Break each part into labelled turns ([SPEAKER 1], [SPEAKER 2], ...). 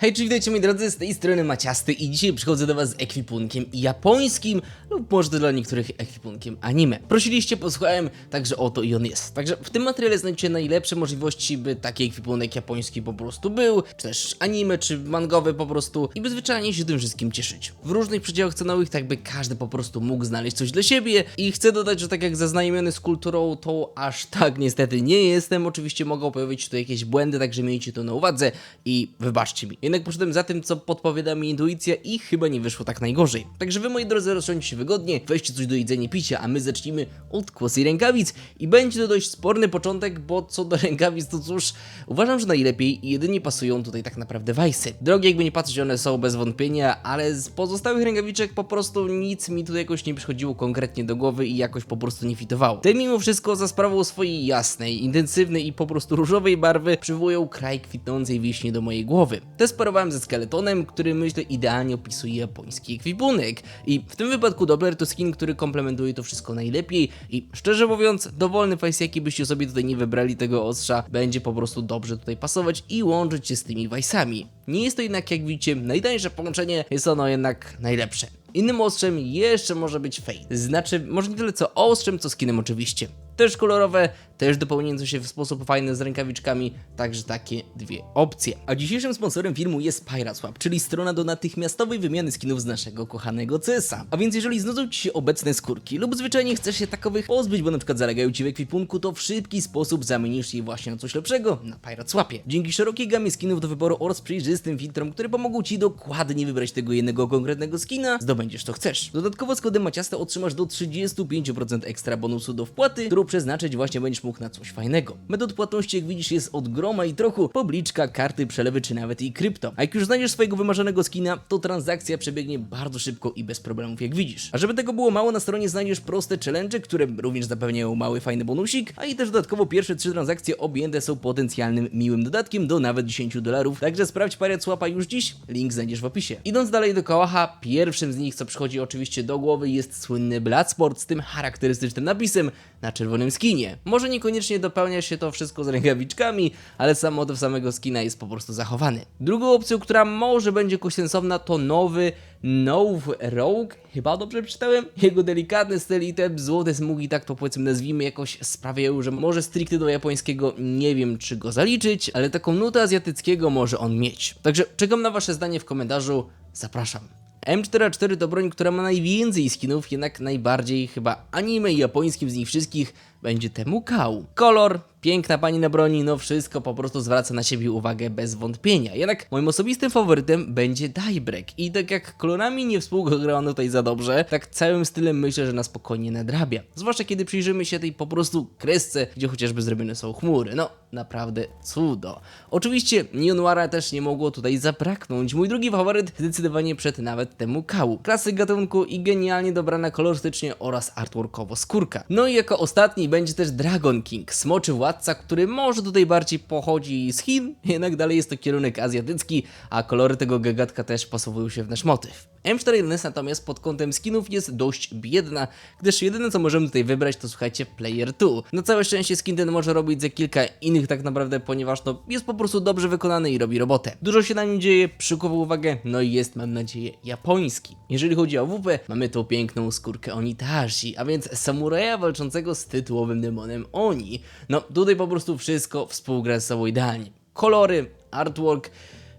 [SPEAKER 1] Hej, czy witajcie moi drodzy, z tej strony Maciasty i dzisiaj przychodzę do was z ekwipunkiem japońskim lub może dla niektórych ekwipunkiem anime. Prosiliście, posłuchałem, także oto i on jest. Także w tym materiale znajdziecie najlepsze możliwości, by taki ekwipunek japoński po prostu był, czy też anime, czy mangowy po prostu i by zwyczajnie się tym wszystkim cieszyć. W różnych przedziałach cenowych, tak by każdy po prostu mógł znaleźć coś dla siebie i chcę dodać, że tak jak zaznajomiony z kulturą, to aż tak niestety nie jestem. Oczywiście mogą pojawić się tu jakieś błędy, także miejcie to na uwadze i wybaczcie mi. Jednak poszedłem za tym, co podpowiada mi intuicja i chyba nie wyszło tak najgorzej. Także wy moi drodzy rozsiądźcie się wygodnie, weźcie coś do jedzenia i picia, a my zacznijmy od kłosy i rękawic i będzie to dość sporny początek, bo co do rękawic to cóż, uważam, że najlepiej i jedynie pasują tutaj tak naprawdę wajsy. Drogie jakby nie patrzeć, one są bez wątpienia, ale z pozostałych rękawiczek po prostu nic mi tutaj jakoś nie przychodziło konkretnie do głowy i jakoś po prostu nie fitowało. Te mimo wszystko za sprawą swojej jasnej, intensywnej i po prostu różowej barwy przywołują kraj kwitnącej wiśnie do mojej głowy. Te sparowałem ze skeletonem, który myślę idealnie opisuje japoński ekwipunek. I w tym wypadku Doppler to skin, który komplementuje to wszystko najlepiej i szczerze mówiąc, dowolny face jaki byście sobie tutaj nie wybrali tego ostrza, będzie po prostu dobrze tutaj pasować i łączyć się z tymi wajsami. Nie jest to jednak, jak widzicie, najtańsze połączenie, jest ono jednak najlepsze. Innym ostrzem jeszcze może być Fate. Znaczy, może nie tyle co ostrzem, co skinem oczywiście. Też kolorowe, też dopełniające się w sposób fajny z rękawiczkami, także takie dwie opcje. A dzisiejszym sponsorem filmu jest PirateSwap, czyli strona do natychmiastowej wymiany skinów z naszego kochanego CS-a. A więc jeżeli znudzą Ci się obecne skórki lub zwyczajnie chcesz się takowych pozbyć, bo na przykład zalegają Ci w ekwipunku, to w szybki sposób zamienisz je właśnie na coś lepszego na PirateSwapie. Dzięki szerokiej gamie skinów do wyboru oraz przejrzystym filtrom, które pomogą Ci dokładnie wybrać tego jednego konkretnego skina, zdobędziesz to chcesz. Dodatkowo z kodem Maciasta otrzymasz do 35% ekstra bonusu do wpłaty, którą przeznaczyć właśnie będziesz mógł na coś fajnego. Metod płatności, jak widzisz, jest od groma i trochu, pobliczka, karty, przelewy czy nawet i krypto. A jak już znajdziesz swojego wymarzonego skina, to transakcja przebiegnie bardzo szybko i bez problemów, jak widzisz. A żeby tego było mało, na stronie znajdziesz proste challenge, które również zapewniają mały, fajny bonusik, a i też dodatkowo pierwsze trzy transakcje objęte są potencjalnym miłym dodatkiem do nawet 10 dolarów, także sprawdź parę słapa już dziś, link znajdziesz w opisie. Idąc dalej do kałacha, pierwszym z nich, co przychodzi oczywiście do głowy, jest słynny Bloodsport z tym charakterystycznym napisem na czerwonym skinie. Może niekoniecznie dopełnia się to wszystko z rękawiczkami, ale sam motyw samego skina jest po prostu zachowany. Drugą opcją, która może będzie jakoś sensowna, to nowy Nove Rogue, chyba dobrze przeczytałem? Jego delikatny styl i te złote smugi, tak to powiedzmy nazwijmy, jakoś sprawiają, że może stricte do japońskiego nie wiem czy go zaliczyć, ale taką nutę azjatyckiego może on mieć. Także czekam na wasze zdanie w komentarzu, zapraszam. M44 to broń, która ma najwięcej skinów, jednak najbardziej chyba anime japońskim z nich wszystkich będzie temu kał. Kolor, piękna pani na broni, no wszystko po prostu zwraca na siebie uwagę bez wątpienia. Jednak moim osobistym faworytem będzie Daybreak i tak jak kolorami nie współgra on tutaj za dobrze, tak całym stylem myślę, że na spokojnie nadrabia. Zwłaszcza kiedy przyjrzymy się tej po prostu kresce, gdzie chociażby zrobione są chmury. No, naprawdę cudo. Oczywiście Neonwara też nie mogło tutaj zabraknąć. Mój drugi faworyt zdecydowanie przed nawet temu kału. Klasyk gatunku i genialnie dobrana kolorystycznie oraz artworkowo skórka. No i jako ostatni będzie też Dragon King, smoczy władca, który może tutaj bardziej pochodzi z Chin, jednak dalej jest to kierunek azjatycki, a kolory tego gagatka też pasowują się w nasz motyw. M4 natomiast pod kątem skinów jest dość biedna, gdyż jedyne co możemy tutaj wybrać to słuchajcie Player 2. Na całe szczęście skin ten może robić za kilka innych tak naprawdę, ponieważ no jest po prostu dobrze wykonany i robi robotę. Dużo się na nim dzieje, przykuwa uwagę, no i jest mam nadzieję japoński. Jeżeli chodzi o WP, mamy tą piękną skórkę Onitashi, a więc samuraja walczącego z tytułowym demonem Oni. No tutaj po prostu wszystko współgra ze sobą idealnie. Kolory, artwork,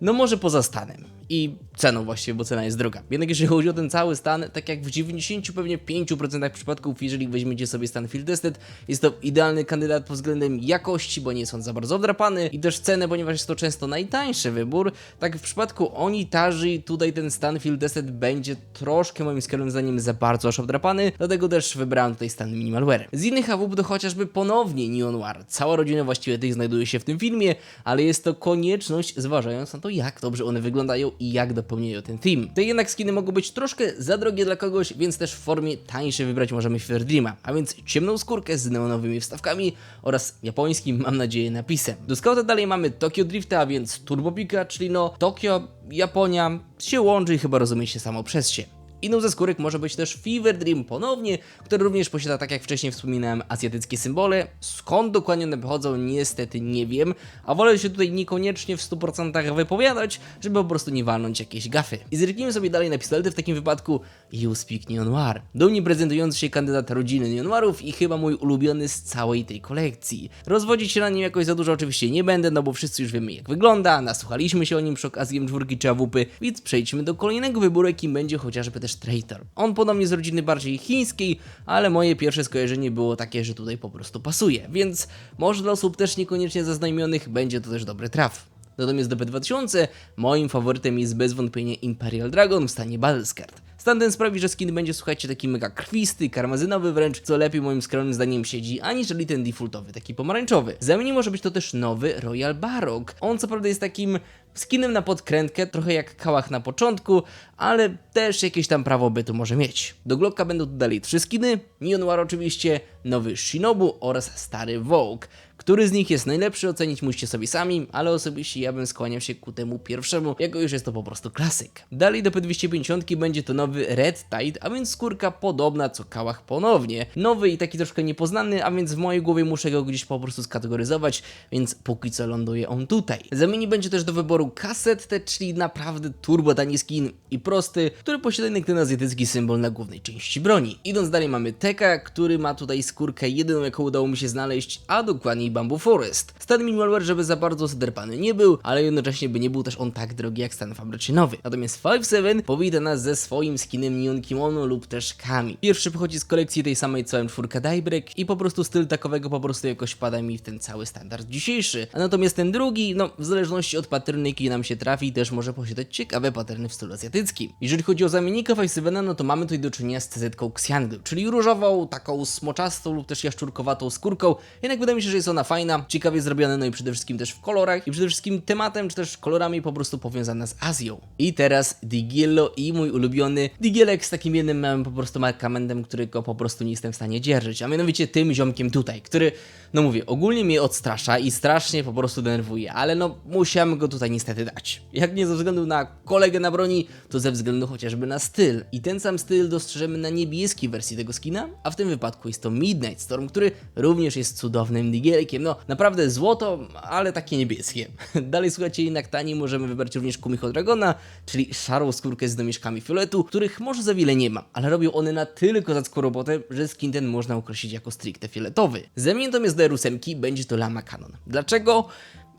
[SPEAKER 1] no może poza stanem i ceną właściwie, bo cena jest droga. Jednak jeżeli chodzi o ten cały stan, tak jak w 90 pewnie 5% przypadków, jeżeli weźmiecie sobie stan Field Tested, jest to idealny kandydat pod względem jakości, bo nie jest on za bardzo wdrapany i też cenę, ponieważ jest to często najtańszy wybór. Tak w przypadku Onitarzy tutaj ten stan Field Tested będzie troszkę moim skromnym zdaniem za bardzo aż wdrapany, dlatego też wybrałem tutaj stan Minimalware. Z innych AWP to chociażby ponownie Neon War. Cała rodzina właściwie tych znajduje się w tym filmie, ale jest to konieczność zważając na to jak dobrze one wyglądają i jak dopełniają ten theme. Te jednak skiny mogą być troszkę za drogie dla kogoś, więc też w formie tańszej wybrać możemy Fever Dreama, a więc ciemną skórkę z neonowymi wstawkami oraz japońskim, mam nadzieję, napisem. Do skauta dalej mamy Tokyo Drifta, a więc Turbo Pika, czyli no Tokio, Japonia się łączy i chyba rozumie się samo przez się. Inną ze skórek może być też Fever Dream ponownie, który również posiada, tak jak wcześniej wspominałem, azjatyckie symbole. Skąd dokładnie one pochodzą, niestety nie wiem, a wolę się tutaj niekoniecznie w 100% wypowiadać, żeby po prostu nie walnąć jakiejś gafy. I zerknijmy sobie dalej na pistolety, w takim wypadku You Speak Neon Noir. Dumnie prezentujący się kandydat rodziny Neon Noirów i chyba mój ulubiony z całej tej kolekcji. Rozwodzić się na nim jakoś za dużo oczywiście nie będę, no bo wszyscy już wiemy jak wygląda, nasłuchaliśmy się o nim przy okazji M4 czy AWP, więc przejdźmy do kolejnego wyboru, jakim będzie chociażby też Traitor. On podobnie z rodziny bardziej chińskiej, ale moje pierwsze skojarzenie było takie, że tutaj po prostu pasuje, więc może dla osób też niekoniecznie zaznajomionych będzie to też dobry traf. Natomiast do P2000 moim faworytem jest bez wątpienia Imperial Dragon w stanie Battlescard. Stan ten sprawi, że skin będzie, słuchajcie, taki mega krwisty, karmazynowy wręcz, co lepiej moim skromnym zdaniem siedzi, aniżeli ten defaultowy, taki pomarańczowy. Za mnie może być to też nowy Royal Barok. On co prawda jest takim skinem na podkrętkę, trochę jak kałach na początku, ale też jakieś tam prawo bytu może mieć. Do Glocka będą tu dalej trzy skiny, Neon Noir oczywiście, nowy Shinobu oraz stary Vogue. Który z nich jest najlepszy ocenić musicie sobie sami, ale osobiście ja bym skłaniał się ku temu pierwszemu, jako już jest to po prostu klasyk. Dalej do P250 będzie to nowy Red Tide, a więc skórka podobna co kałach ponownie. Nowy i taki troszkę niepoznany, a więc w mojej głowie muszę go gdzieś po prostu skategoryzować, więc póki co ląduje on tutaj. Zamieni będzie też do wyboru kasetę, czyli naprawdę turbo tani skin i prosty, który posiada ten azjatycki symbol na głównej części broni. Idąc dalej mamy Teka, który ma tutaj skórkę jedyną jaką udało mi się znaleźć, a dokładniej Bamboo Forest. Stan Minimalware, żeby za bardzo zaderpany nie był, ale jednocześnie by nie był też on tak drogi jak stan fabrycznie Natomiast 5.7 powita nas ze swoim skinem Neon Kimono lub też Kami. Pierwszy pochodzi z kolekcji tej samej co M4 Daybreak i po prostu styl takowego po prostu jakoś pada mi w ten cały standard dzisiejszy. A natomiast ten drugi, no w zależności od patternu jaki nam się trafi, też może posiadać ciekawe patterny w stylu azjatyckim. Jeżeli chodzi o zamiennika 5.7, no to mamy tutaj do czynienia z CZ-ką Xiangdu, czyli różową, taką smoczastą lub też jaszczurkowatą skórką, jednak wydaje mi się, że jest ona fajna, ciekawie zrobione, no i przede wszystkim też w kolorach i przede wszystkim tematem, czy też kolorami po prostu powiązana z Azją. I teraz Digiello i mój ulubiony Digielek z takim jednym małym po prostu markamentem, którego po prostu nie jestem w stanie dzierżyć, a mianowicie tym ziomkiem tutaj, który, no mówię, ogólnie mnie odstrasza i strasznie po prostu denerwuje, ale no musiałem go tutaj niestety dać. Jak nie ze względu na kolegę na broni, to ze względu chociażby na styl. I ten sam styl dostrzeżemy na niebieskiej wersji tego skina, a w tym wypadku jest to Midnight Storm, który również jest cudownym digielkiem. No naprawdę złoto, ale takie niebieskie. Dalej słuchajcie, jednak taniej możemy wybrać również Kumiho Dragona, czyli szarą skórkę z domieszkami fioletu, których może za wiele nie ma, ale robią one na tyle kozacką robotę, że skin ten można określić jako stricte fioletowy. Zamienię natomiast do R8 będzie to Lama Canon. Dlaczego?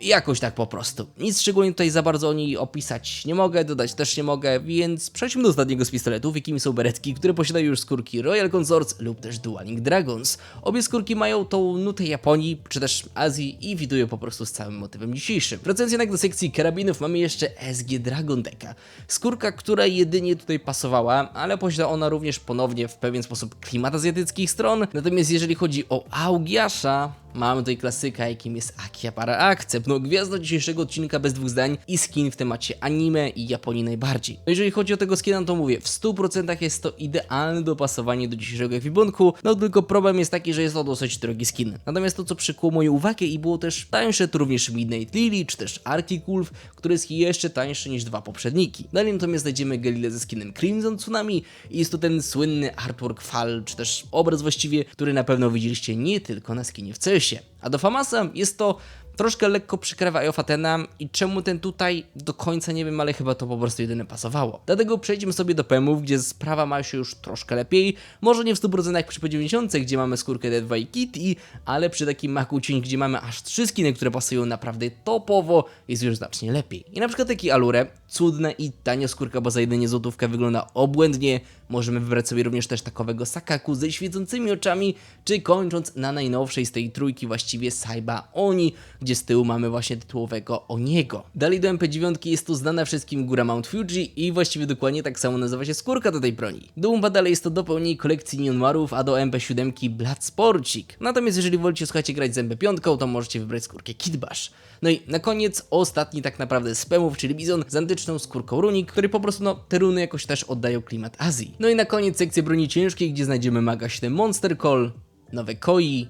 [SPEAKER 1] Jakoś tak po prostu. Nic szczególnie tutaj za bardzo o niej opisać nie mogę, dodać też nie mogę, więc przejdźmy do ostatniego z pistoletów, jakimi są beretki, które posiadają już skórki Royal Consorts lub też Dualing Dragons. Obie skórki mają tą nutę Japonii, czy też Azji i widują po prostu z całym motywem dzisiejszym. Wracając jednak do sekcji karabinów, mamy jeszcze SG Dragon Deka. Skórka, która jedynie tutaj pasowała, ale posiada ona również ponownie w pewien sposób klimat azjatyckich stron. Natomiast jeżeli chodzi o Augiasza, Mamy tutaj klasyka, jakim jest Akihabara Accept, no gwiazda dzisiejszego odcinka bez dwóch zdań i skin w temacie anime i Japonii najbardziej. No jeżeli chodzi o tego skina, to mówię, w 100% jest to idealne dopasowanie do dzisiejszego ekwipunku, no tylko problem jest taki, że jest to dosyć drogi skin. Natomiast to, co przykuło moją uwagę i było też tańsze, to również Midnight Lily, czy też Arctic Wolf, który jest jeszcze tańszy niż dwa poprzedniki. Dalej natomiast znajdziemy Galilę ze skinem Crimson Tsunami i jest to ten słynny artwork fal, czy też obraz właściwie, który na pewno widzieliście nie tylko na skinie w CS leadership. A do Famasa jest to troszkę lekko przykrywa Eofatena i czemu ten tutaj do końca nie wiem, ale chyba to po prostu jedyne pasowało. Dlatego przejdźmy sobie do PMów, gdzie sprawa ma się już troszkę lepiej, może nie w 100% jak przy P90, gdzie mamy skórkę D2 i Kitty, ale przy takim Macu cień, gdzie mamy aż trzy skiny, które pasują naprawdę topowo, jest już znacznie lepiej. I na przykład taki Alure, cudna i tania skórka, bo za jedynie złotówkę wygląda obłędnie, możemy wybrać sobie również też takowego Sakaku ze świecącymi oczami, czy kończąc na najnowszej z tej trójki właściwie Saiba Oni, gdzie z tyłu mamy właśnie tytułowego Oniego. Dalej do MP9 jest to znana wszystkim góra Mount Fuji i właściwie dokładnie tak samo nazywa się skórka do tej broni. Do Umpa dalej jest to dopełnienie kolekcji Neon Marów, a do MP7 Blood Sporcik. Natomiast jeżeli wolicie, słuchajcie, grać z MP5, to możecie wybrać skórkę Kidbash. No i na koniec ostatni tak naprawdę z PEMów, czyli Bizon z antyczną skórką runik, który po prostu no te runy jakoś też oddają klimat Azji. No i na koniec sekcja broni ciężkiej, gdzie znajdziemy Maga 7 Monster Call, nowe Koi,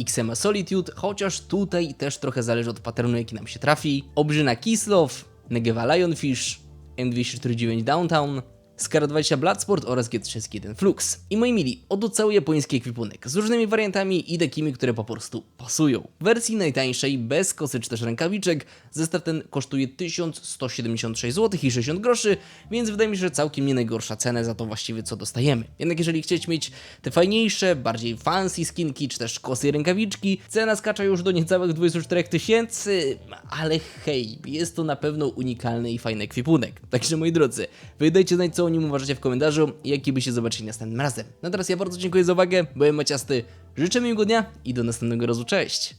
[SPEAKER 1] XMA Solitude, chociaż tutaj też trochę zależy od patternu jaki nam się trafi, Obrzyna Kislow, Negewa Lionfish, M249 Downtown, Skara 20 Bloodsport oraz G31 Flux. I moi mili, oto cały japoński ekwipunek z różnymi wariantami i takimi, które po prostu pasują. W wersji najtańszej, bez kosy czy też rękawiczek, zestaw ten kosztuje 1176 zł i 60 groszy, więc wydaje mi się, że całkiem nie najgorsza cena za to właściwie co dostajemy. Jednak jeżeli chcecie mieć te fajniejsze, bardziej fancy skinki, czy też kosy i rękawiczki, cena skacza już do niecałych 24 tysięcy, ale hej, jest to na pewno unikalny i fajny ekwipunek. Także moi drodzy, wy dajcie znać co o nim uważacie w komentarzu i jaki byście zobaczyli następnym razem. No teraz ja bardzo dziękuję za uwagę, byłem Maciasty, życzę miłego dnia i do następnego razu, cześć!